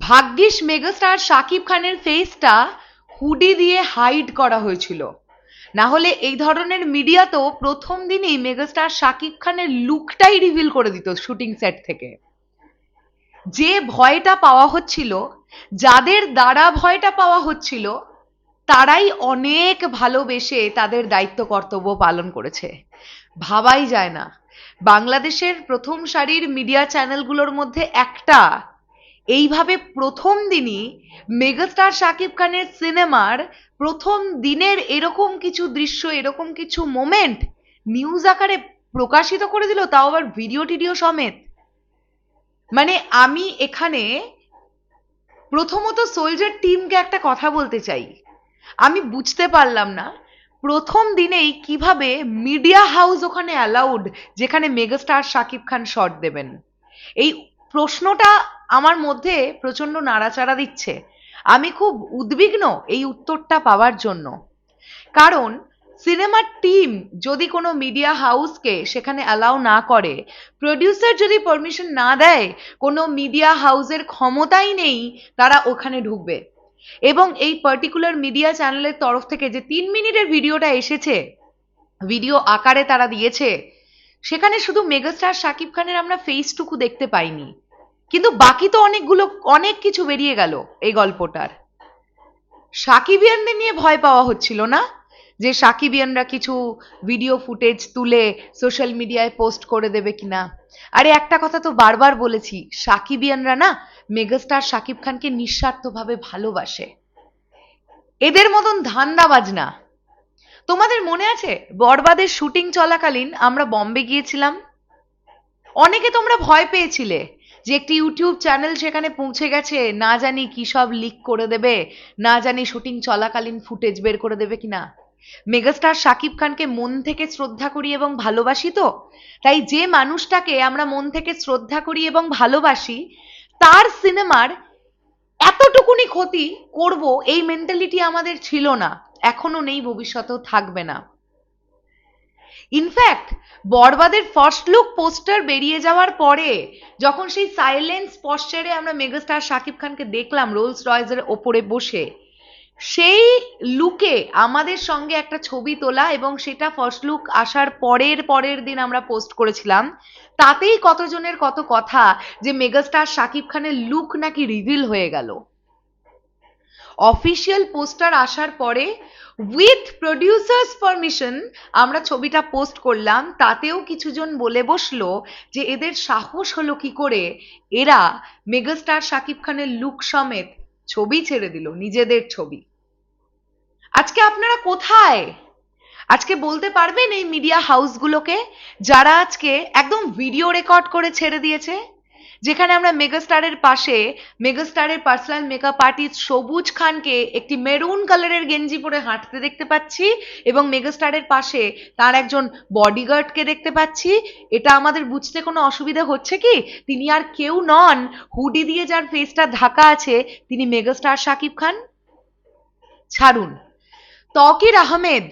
ভাগ্যিস মেগাস্টার শাকিব খানের ফেসটা হুডি দিয়ে হাইড করা হয়েছিল। না হলে এই ধরনের মিডিয়া তো প্রথম দিনেই মেগাস্টার শাকিব খানের লুকটাই রিভিল করে দিত শুটিং সেট থেকে। যে ভয়টা পাওয়া হচ্ছিল, যাদের দ্বারা ভয়টা পাওয়া হচ্ছিল, তারাই অনেক ভালোবেসে তাদের দায়িত্ব কর্তব্য পালন করেছে। ভাবাই যায় না। বাংলাদেশের প্রথম সারির মিডিয়া চ্যানেলগুলোর মধ্যে একটা এইভাবে প্রথম দিনই মেগাস্টার শাকিব খানের সিনেমার প্রথম দিনের এরকম কিছু দৃশ্য, এরকম কিছু মোমেন্ট নিউজ আকারে প্রকাশিত করে দিল, তাও আবার ভিডিও টিডিও সমেত। মানে আমি এখানে প্রথমত সোলজার টিমকে একটা কথা বলতে চাই। আমি বুঝতে পারলাম না প্রথম দিনেই কীভাবে মিডিয়া হাউস ওখানে অ্যালাউড, যেখানে মেগাস্টার শাকিব খান শট দেবেন। এই প্রশ্নটা আমার মধ্যে প্রচণ্ড নাড়াচাড়া দিচ্ছে। আমি খুব উদ্বিগ্ন এই উত্তরটা পাওয়ার জন্য। কারণ, সিনেমার টিম যদি কোনো মিডিয়া হাউসকে সেখানে অ্যালাউ না করে প্রডিউসার যদি পারমিশন না দেয়, কোনো মিডিয়া হাউসের ক্ষমতাই নেই, তারা ওখানে ঢুকবে। এবং এই পার্টিকুলার মিডিয়া চ্যানেলের তরফ থেকে যে তিন মিনিটের ভিডিওটা এসেছে ভিডিও আকারে তারা দিয়েছে, সেখানে শুধু মেগাস্টার শাকিব খানের আমরা ফেসটুকু দেখতে পাইনি। কিন্তু বাকি তো অনেকগুলো, অনেক কিছু বেরিয়ে গেল এই গল্পটার। সাকিবিয়ানদের নিয়ে ভয় পাওয়া হচ্ছিল না? যে সাকিবিয়ানরা কিছু ভিডিও ফুটেজ তুলে সোশ্যাল মিডিয়ায় পোস্ট করে দেবে কিনা? আরে একটা কথা তো বারবার বলেছি, সাকিবিয়ানরা না মেগাস্টার শাকিব খানকে নিঃস্বার্থভাবে ভালোবাসে। এদের মতন ধান্দাবাজ না তোমাদের মনে আছে, বরবাদের শুটিং চলাকালীন আমরা বম্বে গিয়েছিলাম? অনেকে তোমরা ভয় পেয়েছিলে। যে একটি ইউটিউব চ্যানেল সেখানে পৌঁছে গেছে, না জানি কি সব লিক করে দেবে, না জানি শুটিং চলাকালীন ফুটেজ বের করে দেবে কিনা। মেগাস্টার শাকিব খানকে মন থেকে শ্রদ্ধা করি এবং ভালোবাসি তো? তাই যে মানুষটাকে আমরা মন থেকে শ্রদ্ধা করি এবং ভালোবাসি, তার সিনেমার এতটুকুনি ক্ষতি করব এই মেন্টালিটি আমাদের ছিল না এখনও নেই, ভবিষ্যতেও থাকবে না। ইনফ্যাক্ট বরবাদের ফার্স্ট লুক পোস্টার বেরিয়ে যাওয়ার পরে, যখন সেই সাইলেন্স পশ্চারে আমরা মেগাস্টার শাকিব খানকে দেখলাম রোলস রয়েসের ওপরে বসে, সেই লুকে আমাদের সঙ্গে একটা ছবি তোলা এবং সেটা ফার্স্ট লুক আসার পরের পরের দিন আমরা পোস্ট করেছিলাম। তাতেই কতজনের কত কথা যে মেগাস্টার শাকিব খানের লুক নাকি রিভিল হয়ে গেল। অফিসিয়াল পোস্টার আসার পরে উইথ প্রডিউসার্স পারমিশন আমরা ছবিটা পোস্ট করলাম। তাতেও কিছুজন বলে বসল যে এদের সাহস হলো কি করে এরা মেগাস্টার শাকিব খানের লুক সমেত ছবি ছেড়ে দিল, নিজেদের ছবি। আজকে আপনারা কোথায়? আজকে বলতে পারবেন এই মিডিয়া হাউসগুলোকে যারা আজকে একদম ভিডিও রেকর্ড করে ছেড়ে দিয়েছে? যেখানে আমরা মেগাস্টারের পাশে, মেগাস্টারের পার্সোনাল মেকআপ আর্টিস্ট সবুজ খানকে একটি মেরুন কালারের গেঞ্জি পরে হাঁটতে দেখতে পাচ্ছি এবং মেগাস্টারের পাশে তার একজন বডিগার্ডকে দেখতে পাচ্ছি। এটা আমাদের বুঝতে কোনো অসুবিধা হচ্ছে কি? তিনি আর কেউ নন। হুডি দিয়ে যার ফেসটা ঢাকা আছে, তিনি মেগাস্টার শাকিব খান। ছাড়ুন। তকির আহমেদ,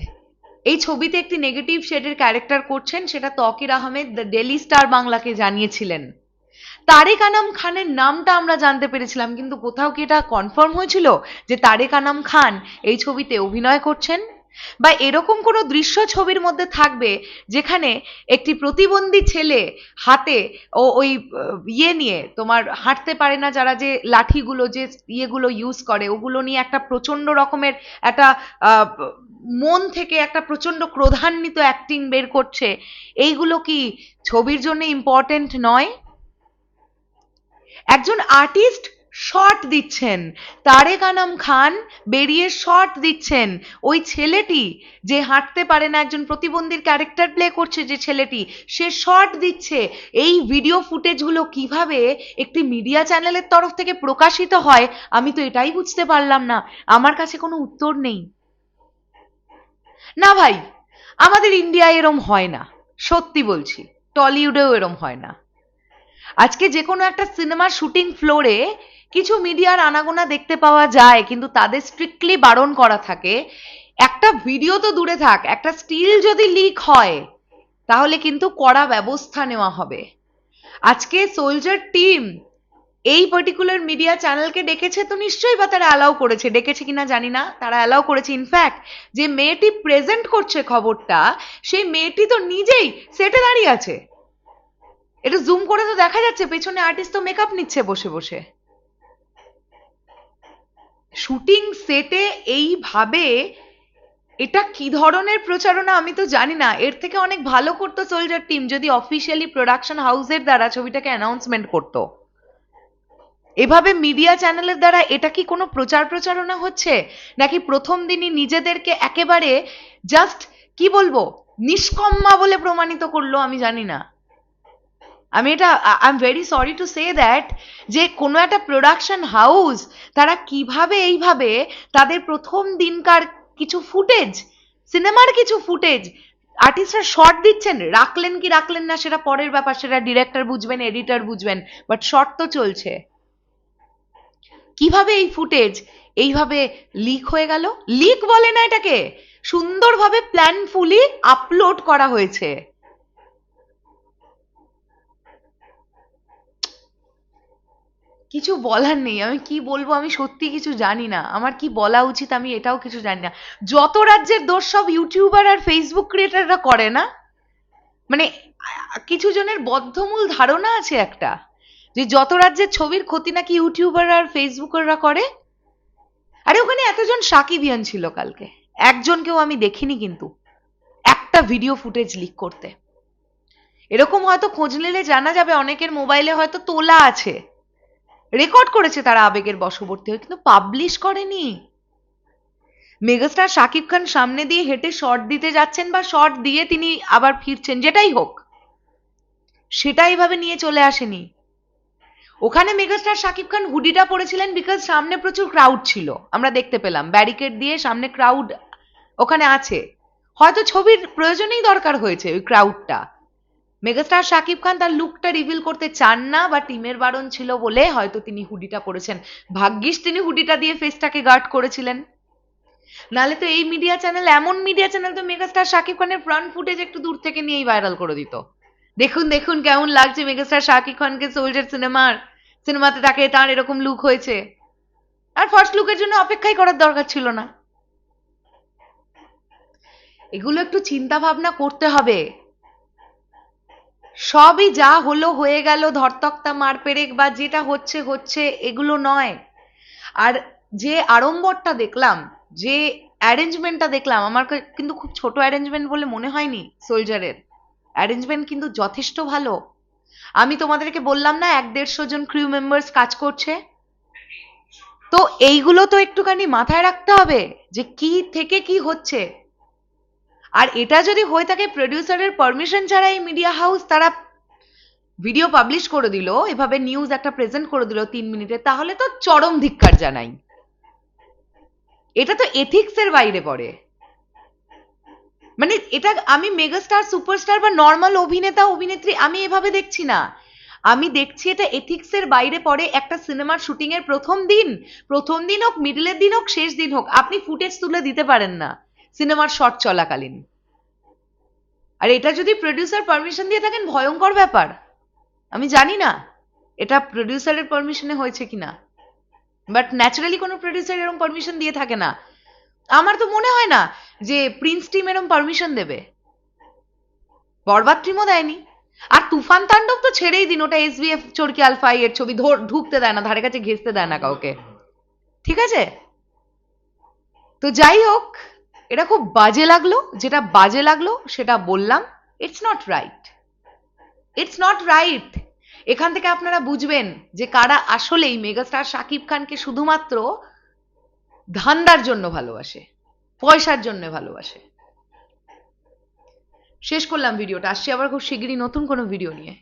এই ছবিতে একটি নেগেটিভ শেডের ক্যারেক্টার করছেন, সেটা Tokir Ahmed the Daily Star বাংলাকে জানিয়েছিলেন। তারেক আনাম খানের নামটা আমরা জানতে পেরেছিলাম, কিন্তু কোথাও কি এটা কনফার্ম হয়েছিল যে তারেক আনাম খান এই ছবিতে অভিনয় করছেন? বা এরকম কোনো দৃশ্য ছবির মধ্যে থাকবে যেখানে একটি প্রতিবন্ধী ছেলে হাতে ও ওই ইয়ে নিয়ে তোমার হাঁটতে পারে না যারা যে লাঠিগুলো, যে ইয়েগুলো ইউজ করে, ওগুলো নিয়ে একটা প্রচণ্ড রকমের একটা মন থেকে একটা প্রচণ্ড ক্রোধান্বিত অ্যাক্টিং বের করছে, এইগুলো কি ছবির জন্য ইম্পর্টেন্ট নয়? একজন আর্টিস্ট শট দিচ্ছেন। তারেক আনাম খান বেরিয়ে শট দিচ্ছেন। ওই ছেলেটি যে হাঁটতে পারে না, একজন প্রতিবন্ধীর ক্যারেক্টার প্লে করছে যে ছেলেটি, সে শট দিচ্ছে। এই ভিডিও ফুটেজগুলো কীভাবে একটি মিডিয়া চ্যানেলের তরফ থেকে প্রকাশিত হয়, আমি তো এটাই বুঝতে পারলাম না। আমার কাছে কোনো উত্তর নেই। না ভাই, আমাদের ইন্ডিয়ায় এরম হয় না। সত্যি বলছি টলিউডেও এরম হয় না। আজকে যে কোনো একটা সিনেমার শুটিং ফ্লোরে কিছু মিডিয়ার আনাগোনা দেখতে পাওয়া যায়, কিন্তু তাদের স্ট্রিক্টলি বারণ করা থাকে। একটা ভিডিও তো দূরে থাক, একটা স্টিল যদি লিক হয়, তাহলে কিন্তু কড়া ব্যবস্থা নেওয়া হবে। আজকে সোলজার টিম এই পার্টিকুলার মিডিয়া চ্যানেলকে ডেকেছে তো নিশ্চয়ই বা তারা অ্যালাউ করেছে, ডেকেছে কিনা জানি না, তারা অ্যালাউ করেছে। ইনফ্যাক্ট যে মেয়েটি প্রেজেন্ট করছে খবরটা, সেই মেয়েটি তো নিজেই, সেটে দাঁড়িয়ে আছে। এটা জুম করে তো দেখা যাচ্ছে, পেছনে আর্টিস্ট তো মেকআপ নিচ্ছে বসে বসে। শুটিং সেটে এইভাবে এটা কি ধরনের প্রচারণা আমি তো জানি না। এর থেকে অনেক ভালো করতো সোলজার টিম যদি অফিসিয়ালি প্রোডাকশন হাউসের দ্বারা ছবিটাকে অ্যানাউন্সমেন্ট করতো। এভাবে মিডিয়া চ্যানেলের দ্বারা এটা কি কোনো প্রচার প্রচারণা হচ্ছে? নাকি প্রথম দিনই নিজেদেরকে একেবারে জাস্ট কি বলব, নিষ্কম্মা বলে প্রমাণিত করল আমি জানি না। আমি এটা I am very sorry to say that যে কোনো একটা প্রোডাকশন হাউস তারা কীভাবে এইভাবে তাদের প্রথম দিনকার কিছু ফুটেজ সিনেমার কিছু ফুটেজ আর্টিস্টরা শর্ট দিচ্ছেন। রাখলেন কি রাখলেন না সেটা পরের ব্যাপার, সেটা ডিরেক্টর বুঝবেন এডিটর বুঝবেন বাট শর্ট তো চলছে। কীভাবে এই ফুটেজ এইভাবে লিক হয়ে গেল? লিক বলে না এটাকে। সুন্দরভাবে প্ল্যানফুলি আপলোড করা হয়েছে। কিছু বলার নেই। আমি কি বলব, আমি সত্যি কিছু জানি না। আমার কি বলা উচিত আমি এটাও কিছু জানি না। যত রাজ্যের দোষ সব ইউটিউবার আর ফেসবুক ক্রিয়েটাররা করে না? মানে কিছু জনের বদ্ধমূল ধারণা আছে একটা, যে যত রাজ্যের ছবির ক্ষতি নাকি ইউটিউবার আর ফেসবুকাররা করে। আরে, ওখানে এতজন সাকিবিয়ান ছিল কালকে। একজনকেও আমি দেখিনি কিন্তু, একটা ভিডিও ফুটেজ লিক করতে। এরকম হয়তো খোঁজ নিলে জানা যাবে, অনেকের মোবাইলে হয়তো তোলা আছে। রেকর্ড করেছে তারা আবেগের বশবর্তী হয়ে, কিন্তু পাবলিশ করেনি। মেগাস্টার শাকিব খান সামনে দিয়ে হেঁটে শর্ট দিতে যাচ্ছেন বা শর্ট দিয়ে তিনি আবার ফিরছেন, যেটাই হোক। সেটা এইভাবে নিয়ে চলে আসেনি। ওখানে মেগাস্টার শাকিব খান হুডিটা পরেছিলেন বিকজ সামনে প্রচুর ক্রাউড ছিল। আমরা দেখতে পেলাম ব্যারিকেড দিয়ে সামনে ক্রাউড ওখানে আছে। হয়তো ছবির প্রয়োজনেই দরকার হয়েছে ওই ক্রাউডটা মেগাস্টার শাকিব খান তার লুকটা রিভিল করতে চান না, বা টিমের বারণ ছিল বলে হয়তো তিনি হুডিটা পরেছেন। ভাগ্যিস তিনি হুডিটা দিয়ে ফেসটাকে গার্ড করেছিলেন। নালে তো এই মিডিয়া চ্যানেল এমন মিডিয়া চ্যানেল তো মেগাস্টার শাকিব খানের ফ্রন্ট ফুটেজ একটু দূর থেকে নিয়েই ভাইরাল করে দিত। দেখুন দেখুন কেমন লাগছে মেগাস্টার শাকিব খানকে সোলজার সিনেমার সিনেমাতে তাকে তার এরকম লুক হয়েছে। আর ফার্স্ট লুকের জন্য অপেক্ষাই করার দরকার ছিল না। এগুলো একটু চিন্তা ভাবনা করতে হবে। সবই যা হলো হয়ে গেল, ধরতক্তা মার পেরেক বা যেটা হচ্ছে হচ্ছে, এগুলো নয়। আর যে আড়ম্বরটা দেখলাম, যে অ্যারেঞ্জমেন্টটা দেখলাম, আমার কিন্তু খুব ছোট অ্যারেঞ্জমেন্ট বলে মনে হয়নি সোলজারের। অ্যারেঞ্জমেন্ট কিন্তু যথেষ্ট ভালো। আমি তোমাদেরকে বললাম না, এক দেড়শো জন ক্রিউ মেম্বার্স কাজ করছে। তো এইগুলো তো একটুখানি মাথায় রাখতে হবে যে কি থেকে কি হচ্ছে। আর এটা যদি হয়ে থাকে প্রডিউসারের পারমিশন ছাড়া এই মিডিয়া হাউস তারা ভিডিও পাবলিশ করে দিল, এভাবে নিউজ একটা প্রেজেন্ট করে দিল তিন মিনিটে, তাহলে তো চরম ধিক্কার জানাই। এটা তো এথিক্স এর বাইরে পড়ে। মানে এটা আমি মেগাস্টার সুপারস্টার বা নর্মাল অভিনেতা, অভিনেত্রী, আমি এভাবে দেখছি না। আমি দেখছি এটা এথিক্স এর বাইরে পড়ে, একটা সিনেমার শুটিং এর প্রথম দিন প্রথম দিন হোক মিডলের দিন হোক, শেষ দিন হোক, আপনি ফুটেজ তুলে দিতে পারেন না। সিনেমার শট চলাকালীন। আর এটা যদি প্রডিউসার পারমিশন দিয়ে থাকেন, ভয়ঙ্কর ব্যাপার। আমি জানি না, এটা প্রডিউসারের পারমিশনে হয়েছে কিনা। বাট ন্যাচারালি কোনো প্রডিউসার এরকম পারমিশন দিয়ে থাকে না। আমার তো মনে হয় না যে প্রিন্স টিম এরকম পারমিশন দেবে। বরবাদ টিমও দেয়নি। আর তুফান তাণ্ডব তো ছেড়েই দিন, ওটা এসবিএফ চরকি আলফাই এর ছবি ঢুকতে দেয় না, ধারে কাছে ঘেসতে দেয় না কাউকে। ঠিক আছে? তো যাই হোক এটা খুব বাজে লাগল, যেটা বাজে লাগল সেটা বললাম it's not right it's not right এখান থেকে আপনারা বুঝবেন যে কারা আসলেই মেগাস্টার শাকিব খানকে শুধুমাত্র ধান্দার জন্য ভালোবাসে, পয়সার জন্য ভালোবাসে। শেষ করলাম ভিডিওটা, আসছি আবার খুব শিগগিরই নতুন কোনো ভিডিও নিয়ে।